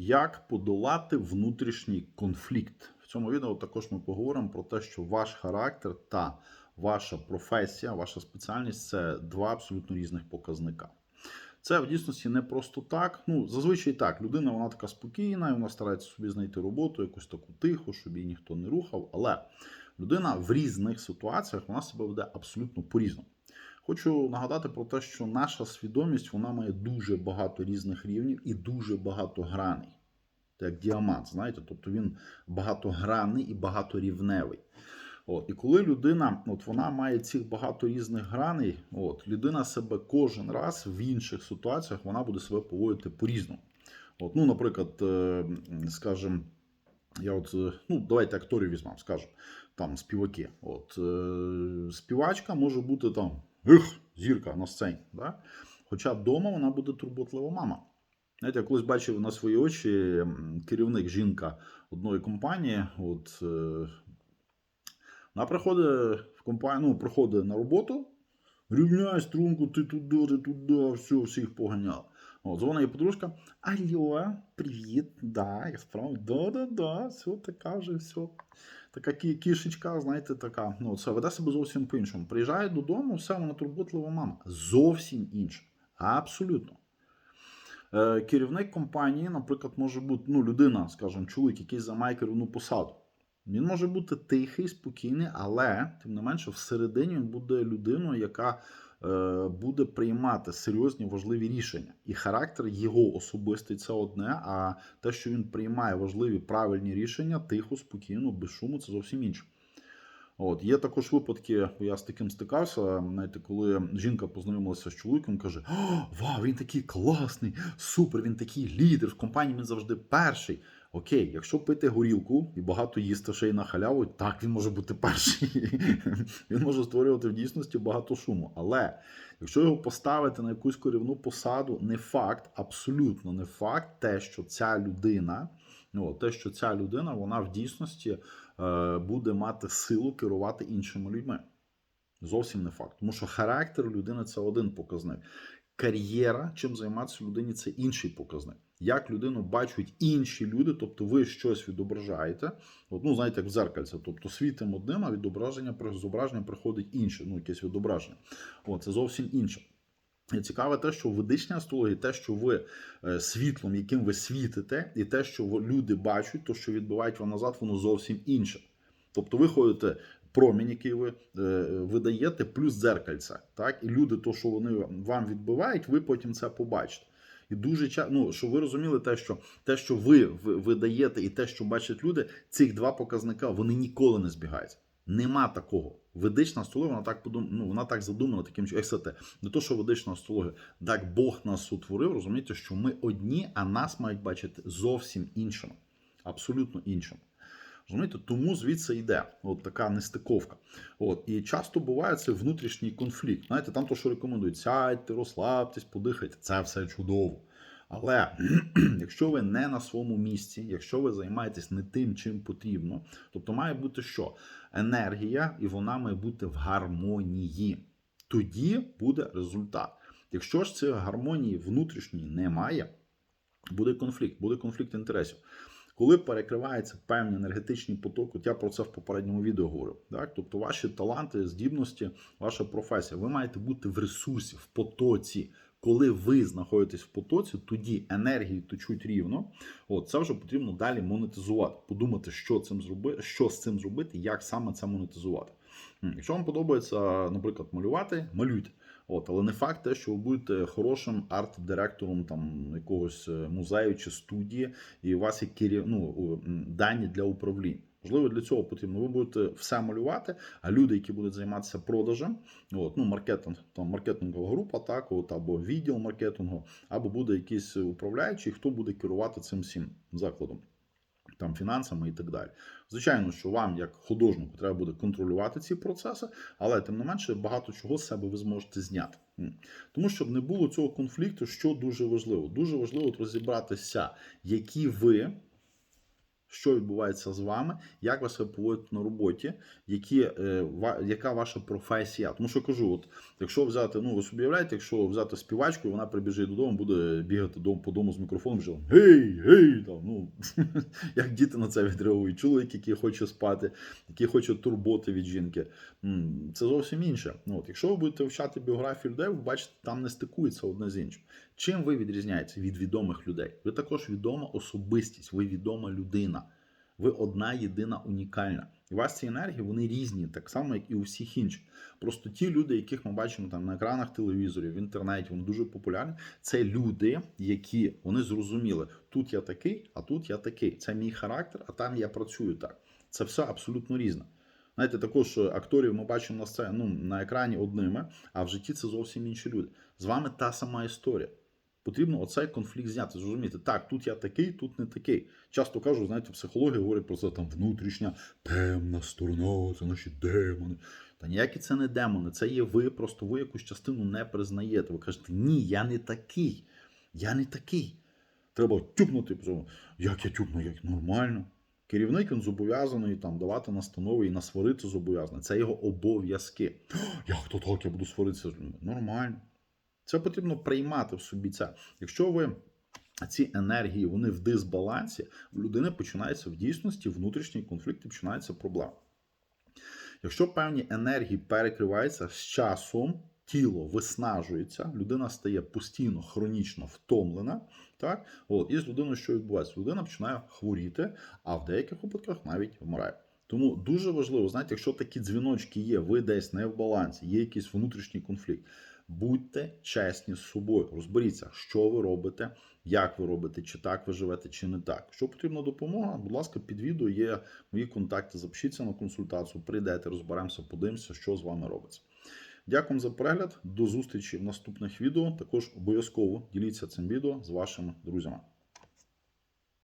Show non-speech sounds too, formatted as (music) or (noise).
Як подолати внутрішній конфлікт? В цьому відео також ми поговоримо про те, що ваш характер та ваша професія, ваша спеціальність це два абсолютно різних показника. Це в дійсності не просто так. Ну, зазвичай так. Людина вона така спокійна, і вона старається собі знайти роботу, якусь таку тиху, щоб її ніхто не рухав. Але людина в різних ситуаціях вона себе веде абсолютно по-різному. Хочу нагадати про те, що наша свідомість вона має дуже багато різних рівнів і дуже багато граней. Це як діамант, знаєте, тобто він багатогранний і багаторівневий. От, і коли людина, от вона має цих багато різних граней, от, людина себе кожен раз в інших ситуаціях вона буде себе поводити по-різному. От, ну, наприклад, е, скажімо, я от, е, ну, давайте акторів візьмемо, скажемо, там співаки. От, е, співачка може бути там ех, зірка на сцені. Да? Хоча вдома вона буде турботлива мама. Знаєте, я колись бачив на свої очі керівник жінка одної компанії. От, е, вона приходить в компанію, ну, приходить на роботу, рівняє струнку, ти туди, ти туди, все, всіх поганяв. От, дзвонить її подружка. Алло, привіт, да, я справа, да-да-да, все, така вже, все. Така кішечка, знаєте, така, ну, це веде себе зовсім по-іншому. Приїжджає додому, все, вона турботлива мама. Зовсім інше. Абсолютно. Е, керівник компанії, наприклад, може бути ну, людина, скажімо, чоловік, який займає керівну посаду. Він може бути тихий, спокійний, але тим не менше, всередині він буде людиною, яка буде приймати серйозні важливі рішення. І характер його особистий це одне, а те, що він приймає важливі правильні рішення, тихо, спокійно, без шуму, це зовсім інше. От є також випадки, я з таким стикався. Знаєте, коли жінка познайомилася з чоловіком, каже: О, вау, він такий класний, супер, він такий лідер. В компанії він завжди перший. Окей, якщо пити горілку і багато їсти ще й на халяву, так він може бути перший. (laughs) Він може створювати в дійсності багато шуму. Але якщо його поставити на якусь керівну посаду, не факт, абсолютно не факт, те, що ця людина, ну, те, що ця людина, вона в дійсності е, буде мати силу керувати іншими людьми. Зовсім не факт. Тому що характер людини це один показник. Кар'єра, чим займатися людині, це інший показник. Як людину бачать інші люди, тобто ви щось відображаєте, от, ну знаєте, як в зеркальце, тобто світим одним, а відображення зображення приходить інше, ну якесь відображення. От, це зовсім інше. І цікаве те, що в ведичній астрології, те, що ви е, світлом, яким ви світите, і те, що люди бачать, то, що відбивають вам назад, воно зовсім інше. Тобто ви ходите промінь, який ви е, видаєте, плюс дзеркальце. Так? І люди, то, що вони вам відбивають, ви потім це побачите. І дуже часто, ну, щоб ви розуміли, те, що те, що ви видаєте, і те, що бачать люди, цих два показника вони ніколи не збігаються. Нема такого. Ведична астрологія, вона так подум... ну, вона так задумана таким чином. Як це те? Не то, що ведична астрологія. Так Бог нас утворив, розумієте, що ми одні, а нас мають бачити зовсім іншими. Абсолютно іншими. Розумієте, тому звідси йде от така нестиковка. От і часто буває це внутрішній конфлікт. Знаєте, там то, що рекомендують, сядьте, розслабтесь, подихайте. Це все чудово. Але (clears throat) якщо ви не на своєму місці, якщо ви займаєтесь не тим, чим потрібно, тобто має бути що? Енергія, і вона має бути в гармонії. Тоді буде результат. Якщо ж цієї гармонії внутрішньої немає, буде конфлікт, буде конфлікт інтересів. Коли перекриваються певні енергетичні потоки, от я про це в попередньому відео говорив. Так? Тобто ваші таланти, здібності, ваша професія, ви маєте бути в ресурсі, в потоці. Коли ви знаходитесь в потоці, тоді енергії течуть рівно. От це вже потрібно далі монетизувати, подумати, що цим зробити, що з цим зробити, як саме це монетизувати. Якщо вам подобається, наприклад, малювати, малюйте. От, але не факт те, що ви будете хорошим арт-директором там якогось е, музею чи студії, і у вас є керів... ну, дані для управління. Можливо, для цього потрібно. Ви будете все малювати, а люди, які будуть займатися продажем, от, ну, маркетинг, там маркетингова група, так, от, або відділ маркетингу, або буде якийсь управляючий, хто буде керувати цим всім закладом. Там фінансами і так далі. Звичайно, що вам, як художнику, треба буде контролювати ці процеси, але тим не менше багато чого з себе ви зможете зняти. Тому щоб не було цього конфлікту, що дуже важливо. Дуже важливо розібратися, які ви що відбувається з вами, як ви себе поводите на роботі, які, е, ва- яка ваша професія. Тому що кажу, от якщо взяти, ну ви собі уявляєте, якщо взяти співачку, вона прибіжить додому, буде бігати дом по дому з мікрофоном, що гей, гей, там, ну (laughs) як діти на це відреагують, чоловік, який хоче спати, який хоче турботи від жінки. Це зовсім інше. Ну, от, якщо ви будете вивчати біографію людей, ви бачите, там не стикується одне з іншим. Чим ви відрізняєтеся від відомих людей? Ви також відома особистість, ви відома людина. Ви одна єдина унікальна. І у вас ці енергії вони різні, так само, як і у всіх інших. Просто ті люди, яких ми бачимо там на екранах телевізорів, в інтернеті, вони дуже популярні. Це люди, які вони зрозуміли, тут я такий, а тут я такий. Це мій характер, а там я працюю так. Це все абсолютно різне. Знаєте, також е, акторів ми бачимо на сцені, ну, на екрані одними, а в житті це зовсім інші люди. З вами та сама історія. Потрібно оцей конфлікт зняти, зрозуміти, так, тут я такий, тут не такий. Часто кажу, знаєте, психологія говорить про це там внутрішня темна сторона, це наші демони. Та ніякі це не демони, це є ви, просто ви якусь частину не признаєте. Ви кажете, ні, я не такий. Я не такий. Треба тюпнути. Як я тюпну, як нормально. Керівник він зобов'язаний там давати настанови і насварити зобов'язаний. Це його обов'язки. Як то так, я буду сваритися? Нормально. Це потрібно приймати в собі це. Якщо ви ці енергії вони в дисбалансі, в людини починається в дійсності внутрішній конфлікт і починається проблема. Якщо певні енергії перекриваються з часом, тіло виснажується, людина стає постійно хронічно втомлена. Так, от, і з людиною що відбувається? Людина починає хворіти, а в деяких випадках навіть вмирає. Тому дуже важливо, знаєте, якщо такі дзвіночки є, ви десь не в балансі, є якийсь внутрішній конфлікт. Будьте чесні з собою, розберіться, що ви робите, як ви робите, чи так ви живете, чи не так. Що потрібна допомога, будь ласка, під відео є мої контакти. Запишіться на консультацію, прийдете, розберемося, подивимося, що з вами робиться. Дякую за перегляд. До зустрічі в наступних відео. Також обов'язково діліться цим відео з вашими друзями.